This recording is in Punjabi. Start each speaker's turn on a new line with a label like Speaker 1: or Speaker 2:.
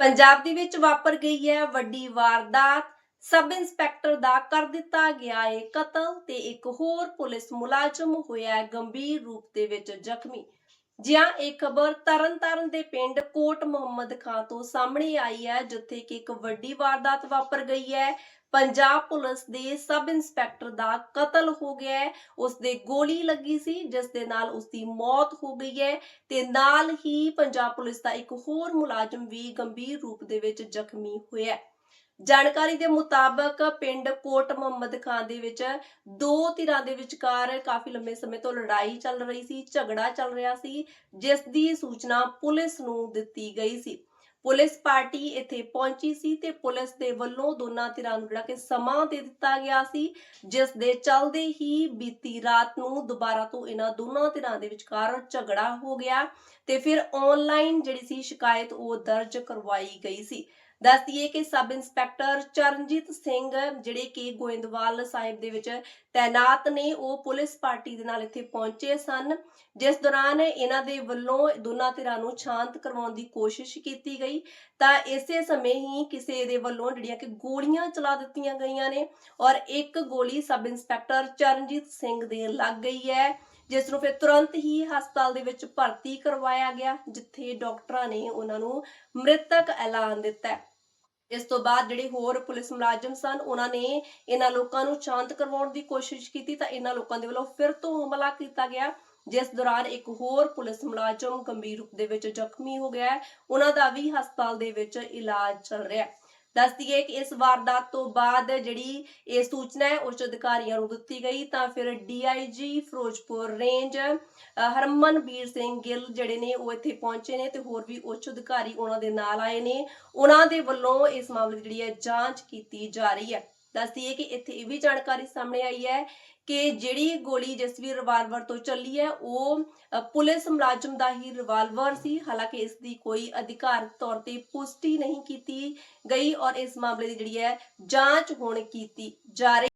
Speaker 1: ਪੰਜਾਬ ਦੇ ਵਿੱਚ ਵਾਪਰ ਗਈ ਹੈ ਵੱਡੀ ਵਾਰਦਾਤ। ਸਬ ਇੰਸਪੈਕਟਰ ਦਾ ਕਰ ਦਿੱਤਾ ਗਿਆ ਹੈ ਕਤਲ ਤੇ ਇੱਕ ਹੋਰ ਪੁਲਿਸ ਮੁਲਾਜ਼ਮ ਹੋਇਆ ਗੰਭੀਰ ਰੂਪ ਦੇ ਵਿੱਚ ਜ਼ਖਮੀ। ਜਿਹਾ ਇਹ ਖਬਰ ਤਰਨਤਾਰਨ ਦੇ ਪਿੰਡ ਕੋਟ ਮੁਹੰਮਦ ਖਾਂ ਤੋਂ ਸਾਹਮਣੇ ਆਈ ਹੈ, ਜਿੱਥੇ ਕਿ ਇੱਕ ਵੱਡੀ ਵਾਰਦਾਤ ਵਾਪਰ ਗਈ ਹੈ। ਪੰਜਾਬ ਪੁਲਿਸ ਦੇ ਸਬ ਇੰਸਪੈਕਟਰ ਦਾ ਕਤਲ ਹੋ ਗਿਆ ਹੈ। ਉਸ ਦੇ ਗੋਲੀ ਲੱਗੀ ਸੀ, ਜਿਸ ਦੇ ਨਾਲ ਉਸ ਦੀ ਮੌਤ ਹੋ ਗਈ ਹੈ। ਤੇ ਨਾਲ ਹੀ ਪੰਜਾਬ ਪੁਲਿਸ ਦਾ ਇੱਕ ਹੋਰ ਮੁਲਾਜ਼ਮ ਵੀ ਗੰਭੀਰ ਰੂਪ ਦੇ ਵਿੱਚ ਜ਼ਖਮੀ ਹੋਇਆ ਹੈ। ਜਾਣਕਾਰੀ ਦੇ ਮੁਤਾਬਕ ਪਿੰਡ ਕੋਟ ਮੁਹੰਮਦ ਖਾਨ ਦੇ ਵਿੱਚ ਦੋ ਧਿਰਾਂ ਦੇ ਵਿਚਕਾਰ ਕਾਫੀ ਲੰਬੇ ਸਮੇਂ ਤੋਂ ਲੜਾਈ ਚੱਲ ਰਹੀ ਸੀ, ਝਗੜਾ ਚੱਲ ਰਿਹਾ ਸੀ, ਜਿਸ ਦੀ ਸੂਚਨਾ ਪੁਲਿਸ ਨੂੰ ਦਿੱਤੀ ਗਈ ਸੀ। ਪੁਲਿਸ ਪਾਰਟੀ ਇੱਥੇ ਪਹੁੰਚੀ ਸੀ ਤੇ ਪੁਲਿਸ ਦੇ ਵੱਲੋਂ ਦੋਨਾਂ ਧਿਰਾਂ ਨੂੰ ਜਿਹੜਾ ਕਿ ਸਮਾਂ ਦੇ ਦਿੱਤਾ ਗਿਆ ਸੀ, ਜਿਸ ਦੇ ਚੱਲਦੇ ਹੀ ਬੀਤੀ ਰਾਤ ਨੂੰ ਦੁਬਾਰਾ ਤੋਂ ਇਹਨਾਂ ਦੋਨਾਂ ਧਿਰਾਂ ਦੇ ਵਿਚਕਾਰ ਝਗੜਾ ਹੋ ਗਿਆ ਤੇ ਫਿਰ ਆਨਲਾਈਨ ਜਿਹੜੀ ਸੀ ਸ਼ਿਕਾਇਤ ਉਹ ਦਰਜ ਕਰਵਾਈ ਗਈ ਸੀ। ਦੱਸ ਦਈਏ ਕਿ ਸਬ ਇੰਸਪੈਕਟਰ ਚਰਨਜੀਤ ਸਿੰਘ, ਜਿਹੜੇ ਕਿ ਗੋਇੰਦਵਾਲ ਸਾਹਿਬ ਦੇ ਵਿੱਚ ਤਾਇਨਾਤ ਨੇ, ਉਹ ਪੁਲਿਸ ਪਾਰਟੀ ਦੇ ਨਾਲ ਇੱਥੇ ਪਹੁੰਚੇ ਸਨ, ਜਿਸ ਦੌਰਾਨ ਇਹਨਾਂ ਦੇ ਵੱਲੋਂ ਦੋਨਾਂ ਧਿਰਾਂ ਨੂੰ ਸ਼ਾਂਤ ਕਰਵਾਉਣ ਦੀ ਕੋਸ਼ਿਸ਼ ਕੀਤੀ ਗਈ। ਤਾਂ ਇਸੇ ਸਮੇਂ ਹੀ ਕਿਸੇ ਦੇ ਵੱਲੋਂ ਜਿਹੜੀਆਂ ਕਿ ਗੋਲੀਆਂ ਚਲਾ ਦਿੱਤੀਆਂ ਗਈਆਂ ਨੇ ਔਰ ਇੱਕ ਗੋਲੀ ਸਬ ਇੰਸਪੈਕਟਰ ਚਰਨਜੀਤ ਸਿੰਘ ਦੇ ਲੱਗ ਗਈ ਹੈ, ਜਿਸ ਨੂੰ ਫਿਰ ਤੁਰੰਤ ਹੀ ਹਸਪਤਾਲ ਦੇ ਵਿੱਚ ਭਰਤੀ ਕਰਵਾਇਆ ਗਿਆ, ਜਿੱਥੇ ਡਾਕਟਰਾਂ ਨੇ ਉਹਨਾਂ ਨੂੰ ਮ੍ਰਿਤਕ ਐਲਾਨ ਦਿੱਤਾ ਇਸ ਤੋਂ ਬਾਅਦ ਜਿਹੜੇ ਹੋਰ ਪੁਲਿਸ ਮੁਲਾਜ਼ਮ ਸਨ, ਉਹਨਾਂ ਨੇ ਇਹਨਾਂ ਲੋਕਾਂ ਨੂੰ ਸ਼ਾਂਤ ਕਰਵਾਉਣ ਦੀ ਕੋਸ਼ਿਸ਼ ਕੀਤੀ ਤਾਂ ਇਹਨਾਂ ਲੋਕਾਂ ਦੇ ਵੱਲੋਂ ਫਿਰ ਤੋਂ ਹਮਲਾ ਕੀਤਾ ਗਿਆ, ਜਿਸ ਦੌਰਾਨ ਇੱਕ ਹੋਰ ਪੁਲਿਸ ਮੁਲਾਜ਼ਮ ਗੰਭੀਰ ਰੂਪ ਦੇ ਵਿੱਚ ਜ਼ਖਮੀ ਹੋ ਗਿਆ ਉਹਨਾਂ ਦਾ ਵੀ ਹਸਪਤਾਲ ਦੇ ਵਿੱਚ ਇਲਾਜ ਚੱਲ ਰਿਹਾ ਹੈ। ਦੱਸ ਦਈਏ ਕਿ ਇਸ ਵਾਰਦਾਤ ਤੋਂ ਬਾਅਦ ਜਿਹੜੀ ਇਹ ਸੂਚਨਾ ਹੈ ਉੱਚ ਅਧਿਕਾਰੀਆਂ ਨੂੰ ਦਿੱਤੀ ਗਈ। ਤਾਂ ਫਿਰ ਡੀਆਈਜੀ ਫਿਰੋਜ਼ਪੁਰ ਰੇਂਜ ਅ, ਹਰਮਨਵੀਰ ਸਿੰਘ ਗਿੱਲ ਜਿਹੜੇ ਨੇ ਉਹ ਇੱਥੇ ਪਹੁੰਚੇ ਨੇ ਤੇ ਹੋਰ ਵੀ ਉੱਚ ਅਧਿਕਾਰੀ ਉਹਨਾਂ ਦੇ ਨਾਲ ਆਏ ਨੇ। ਉਹਨਾਂ ਦੇ ਵੱਲੋਂ ਇਸ ਮਾਮਲੇ ਦੀ ਜਿਹੜੀ ਹੈ ਜਾਂਚ ਕੀਤੀ ਜਾ ਰਹੀ ਹੈ। ਦੱਸਦੀ ਦਈਏ ਕਿ ਇੱਥੇ ਇਹ ਵੀ ਜਾਣਕਾਰੀ ਸਾਹਮਣੇ ਆਈ ਹੈ ਕਿ ਜਿਹੜੀ ਗੋਲੀ ਜਸਵੀਰ ਰਿਵਾਲਵਰ ਤੋਂ ਚੱਲੀ ਹੈ, ਉਹ ਪੁਲਿਸ ਮੁਲਾਜ਼ਮ ਦਾ ਹੀ ਰਿਵਾਲਵਰ ਸੀ। ਹਾਲਾਂਕਿ ਇਸ ਦੀ ਕੋਈ ਅਧਿਕਾਰਤ ਤੌਰ ਤੇ ਪੁਸ਼ਟੀ ਨਹੀਂ ਕੀਤੀ ਗਈ ਔਰ ਇਸ ਮਾਮਲੇ ਦੀ ਜਿਹੜੀ ਹੈ ਜਾਂਚ ਹੁਣ ਕੀਤੀ ਜਾ ਰਹੀ